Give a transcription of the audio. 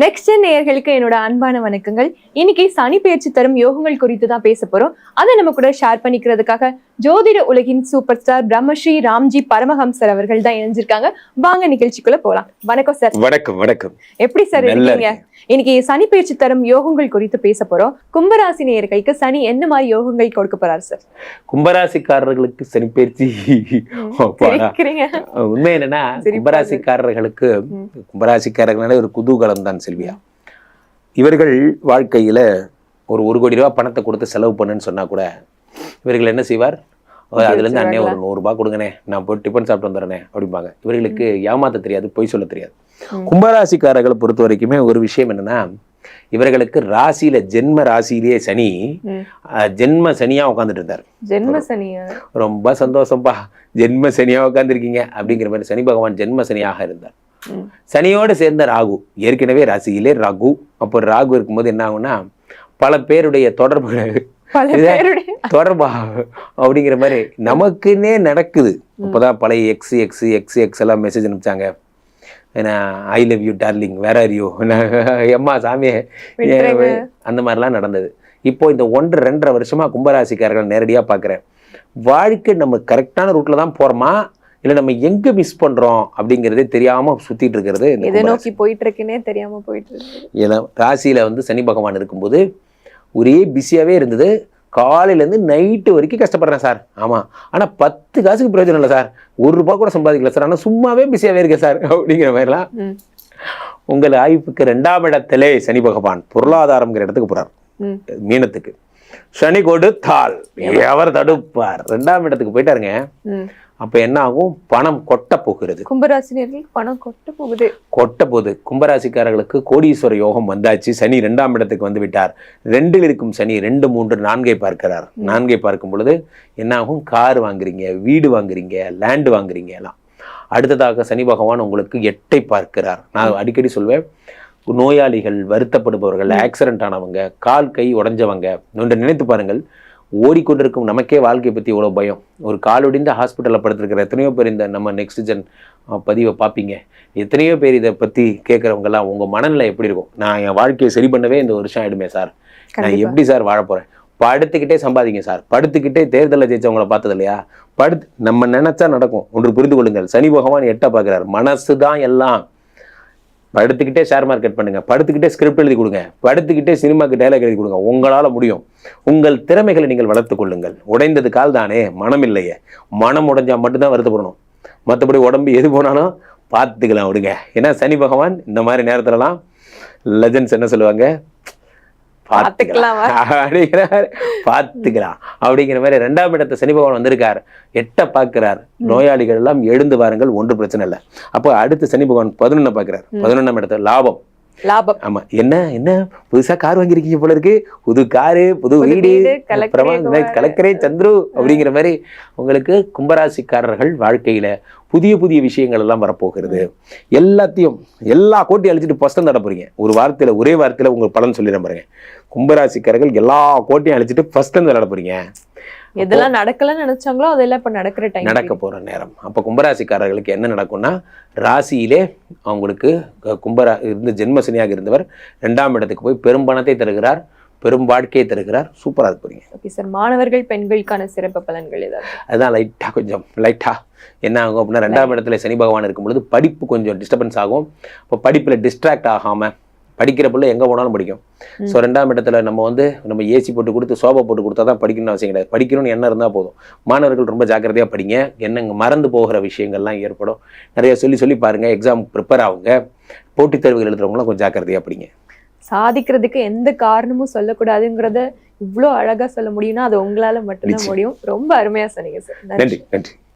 Next நேயர்களுக்கு என்னோட அன்பான வணக்கங்கள். இன்னைக்கு சனி பயிற்சி தரும் யோகங்கள் குறித்து தான் பேச போறோம். அதை நம்ம கூட ஷேர் பண்ணிக்கிறதுக்காக ஜோதிட உலகின் சூப்பர் ஸ்டார் பிரம்மஸ்ரீ ராம்ஜி பரமஹம்சர் அவர்கள் தான் இணைஞ்சிருக்காங்க. வாங்க நிகழ்ச்சிக்குள்ள போலாம். வணக்கம் சார் வணக்கம் வணக்கம். எப்படி சார் இருக்கீங்க? இன்னைக்கு சனி பயிற்சி தரும் யோகங்கள் குறித்து பேச போறோம். கும்பராசி நேயர்களுக்கு சனி என்ன மாதிரி யோகங்கள் கொடுக்க போறாரு சார் கும்பராசிக்காரர்களுக்கு சனி பயிற்சி. உண்மை என்னன்னா கும்பராசிக்காரர்களுக்கு. கும்பராசிக்காரர்களால ஒரு குதூகலம் தான் செல்வியா. இவர்கள் வாழ்க்கையில ஒரு ஒரு கோடி ரூபாய் பணத்தை கொடுத்து செலவு பண்ணுன்னு சொன்னா கூட இவர்கள் என்ன செய்வார்? "ஓ, அதுல இருந்து அண்ணே ஒரு நூறு ரூபாய் கொடுங்கண்ணே நான் போய் டிஃபன் சாப்பிட்டு வந்துடுறேனே அப்படிம்பாங்க. இவர்களுக்கு ஏமாத்த தெரியாது பொய் சொல்ல தெரியாது. கும்பராசிக்காரர்களை பொறுத்த வரைக்குமே ஒரு விஷயம் என்னன்னா இவர்களுக்கு ராசியில ஜென்ம ராசியிலேயே சனி ஜென்ம சனியா உட்காந்துட்டு இருந்தார். ஜென்ம சனியா? ரொம்ப சந்தோஷம்பா ஜென்ம சனியா உட்காந்துருக்கீங்க அப்படிங்கிற மாதிரி சனி பகவான் ஜென்ம சனியாக இருந்தார். சனியோடு சேர்ந்த ராகு ஏற்கனவே ராசியிலே ராகு. அப்போ ராகு இருக்கும்போது என்ன ஆகும்னா பல பேருடைய தொடர்பு தொடர்பா அப்படிங்கிற மாதிரி நமக்குன்னே நடக்குது. அப்போதான் பழைய எக்ஸ் எக்ஸ் எக்ஸ் எக்ஸ் எல்லாம் மெசேஜ் அனுப்பிச்சாங்க. ஏன்னா ஐ லவ் யூ டார்லிங் வேற அறியோ எம்மா விட்டுருங்க. அந்த மாதிரிலாம் நடந்தது. இப்போ இந்த ஒன்று ரெண்டரை வருஷமா கும்பராசிக்காரர்கள் நேரடியா பார்க்குறேன் வாழ்க்கை நம்ம கரெக்டான ரூட்ல தான் போறோமா? இல்லை நம்ம எங்க மிஸ் பண்றோம் அப்படிங்கிறதே தெரியாம சுத்திட்டு இருக்கிறது எதை. நோக்கி போயிட்டு இருக்குன்னே தெரியாம போயிட்டு இருக்கு. ஏன்னா ராசியில வந்து சனி பகவான் இருக்கும்போது ஒரே பிஸியாவே இருந்தது. காலையில இருந்து நைட்டு வரைக்கும் கஷ்டப்படுறேன் சார். ஆமா. ஆனா பத்து காசுக்கு பிரயோஜனம் இல்லை சார். ஒரு ரூபாய் கூட சம்பாதிக்கல சார். ஆனா சும்மாவே பிஸியாவே இருக்கேன் சார் அப்படிங்கிற மாதிரிலாம். உங்கள் ஆய்வுக்கு ரெண்டாம் இடத்திலே சனி பகவான் பொருளாதாரம்ங்கிற இடத்துக்கு போறார். மீனத்துக்கு. சனி கொடுத்தால் எவர் தடுப்பார்? ரெண்டாம் இடத்துக்கு போயிட்டாருங்க. அப்ப என்ன ஆகும் பணம் கொட்ட போகிறது. கும்பராசினியர்களுக்கு பணம் கொட்ட போகுது. கொட்ட போகுது. கும்பராசிக்காரர்களுக்கு கோடீஸ்வர யோகம் வந்தாச்சு. சனி ரெண்டாம் இடத்துக்கு வந்து விட்டார். ரெண்டில் இருக்கும் சனி ரெண்டு மூன்று நான்கை பார்க்கிறார். நான்கை பார்க்கும் பொழுது என்ன ஆகும் கார் வாங்குறீங்க வீடு வாங்குறீங்க லேண்ட் வாங்குறீங்க எல்லாம். அடுத்ததாக சனி பகவான் உங்களுக்கு எட்டை பார்க்கிறார். நான் அடிக்கடி சொல்வேன் நோயாளிகள் வருத்தப்படுபவர்கள் ஆக்சிடென்ட் ஆனவங்க கால் கை உடைஞ்சவங்க ஒன்று நினைத்து பாருங்கள் ஓடிக்கொண்டிருக்கும் நமக்கே வாழ்க்கை பற்றி இவ்வளோ பயம். ஒரு காலொடிந்த ஹாஸ்பிட்டலில் படுத்திருக்கிற எத்தனையோ பேர் இந்த நம்ம நெக்ஸ்ட் ஜென் பதிவை பார்ப்பீங்க. எத்தனையோ பேர் இதை பற்றி கேட்குறவங்கலாம் உங்கள் மனநிலை எப்படி இருக்கும்? நான் என் வாழ்க்கையை சரி பண்ணவே இந்த வருஷம் ஆயிடுமே சார். நான். எப்படி சார் வாழ போகிறேன் படுத்துக்கிட்டே சம்பாதிங்க சார். படுத்துக்கிட்டே தேர்தலில் ஜெயிச்சவங்கள பார்த்தது இல்லையா படுத்து நம்ம நினைச்சா நடக்கும். ஒன்று புரிந்து கொள்ளுங்கள். சனி பகவான் எட்ட பார்க்குறார். மனசு தான் எல்லாம். படுத்துக்கிட்டே ஷேர் மார்க்கெட் பண்ணுங்கள் படுத்துக்கிட்டே ஸ்கிரிப்ட் எழுதி கொடுங்க. படுத்துக்கிட்டே சினிமாக்கு டைலாக் எழுதி கொடுங்க. உங்களால் முடியும். உங்கள் திறமைகளை நீங்கள் வளர்த்துக் கொள்ளுங்கள். உடைந்தது கால் தானே மனம் இல்லையே. மனம் உடைஞ்சால் மட்டும்தான் வருத்தப்படணும். மற்றபடி உடம்பு எது போனாலும் பார்த்துக்கலாம் விடுங்க. ஏன்னா சனி பகவான் இந்த மாதிரி நேரத்துலலாம் லெஜன்ஸ் என்ன சொல்லுவாங்க? பார்த்துக்கலாம். அப்படிங்கிற மாதிரி பார்த்துக்கலாம். அப்படிங்கிற மாதிரி ரெண்டாம் இடத்தை சனி பகவான் வந்திருக்கார். எட்ட பார்க்கிறார். நோயாளிகள் எல்லாம் எழுந்து வாருங்கள் ஒன்று பிரச்சனை இல்லை. அப்போ அடுத்து சனி பகவான் பதினொன்னை பார்க்கிறார். பதினொன்றாம் இடத்துல லாபம். லாபம். ஆமா. என்ன? என்ன? புதுசா கார் வாங்கியிருக்கீங்க போல இருக்கு. புது காரு புது வீடு. கலெக்டரே சந்துரு அப்படிங்கிற மாதிரி உங்களுக்கு கும்பராசிக்காரர்கள் வாழ்க்கையில புதிய புதிய விஷயங்கள் எல்லாம் வரப்போகிறது. எல்லாத்தையும் எல்லா கோட்டையும் அழிச்சிட்டு ஃபர்ஸ்ட் தட போறீங்க. ஒரு வார்த்தையில ஒரே வார்த்தையில உங்க பலன் சொல்லிடுறேன் பாருங்க. கும்பராசிக்காரர்கள் எல்லா கோட்டையும் அழிச்சிட்டு ஃபர்ஸ்ட் தட போறீங்க. எதெல்லாம் நடக்கலன்னு நினைச்சாங்களோ அதெல்லாம் இப்ப நடக்கிற டைம் நடக்க போற நேரம். அப்போ கும்பராசிக்காரர்களுக்கு என்ன நடக்கும்னா ராசியிலே அவங்களுக்கு கும்பரா இருந்து ஜென்மசனியாக இருந்தவர் ரெண்டாம் இடத்துக்கு போய் பெரும் பணத்தை தருகிறார். பெரும் வாழ்க்கையை தருகிறார். சூப்பரா இருக்க போறீங்க. ஓகே சார் மாணவர்கள் பெண்களுக்கான சிறப்பு பலன்கள் ஏதாவது? அதுதான் லைட்டா கொஞ்சம் லைட்டா என்ன ஆகும் அப்படின்னா ரெண்டாம் இடத்துல சனி பகவான் இருக்கும் பொழுது படிப்பு கொஞ்சம் டிஸ்டர்பன்ஸ் ஆகும். இப்போ படிப்புல டிஸ்ட்ராக்ட் ஆகாம படிக்கிற பிள்ளை எங்க போனாலும் படிக்கும். ஸோ ரெண்டாம் இடத்துல நம்ம வந்து நம்ம ஏசி போட்டு கொடுத்து சோபா போட்டு கொடுத்தா தான் படிக்கணும்னு அவசியம் கிடையாது. படிக்கணும்னு எண்ணம் இருந்தால் போதும். மாணவர்கள் ரொம்ப ஜாக்கிரதையாக படிங்க. என்னங்க மறந்து போகிற விஷயங்கள்லாம் ஏற்படும். நிறைய சொல்லி சொல்லி பாருங்க. எக்ஸாம் ப்ரிப்பேர் ஆகுங்க. போட்டித் தேர்வுகள் எழுதுறவங்களாம் கொஞ்சம் ஜாக்கிரதையாக படிங்க. சாதிக்கிறதுக்கு எந்த காரணமும் சொல்லக்கூடாதுங்கிறத இவ்ளோ அழகா சொல்ல முடியும்னா அது உங்களால மட்டும்தான். முடியும். ரொம்ப அருமையா சொன்னீங்க சார் நன்றி நன்றி.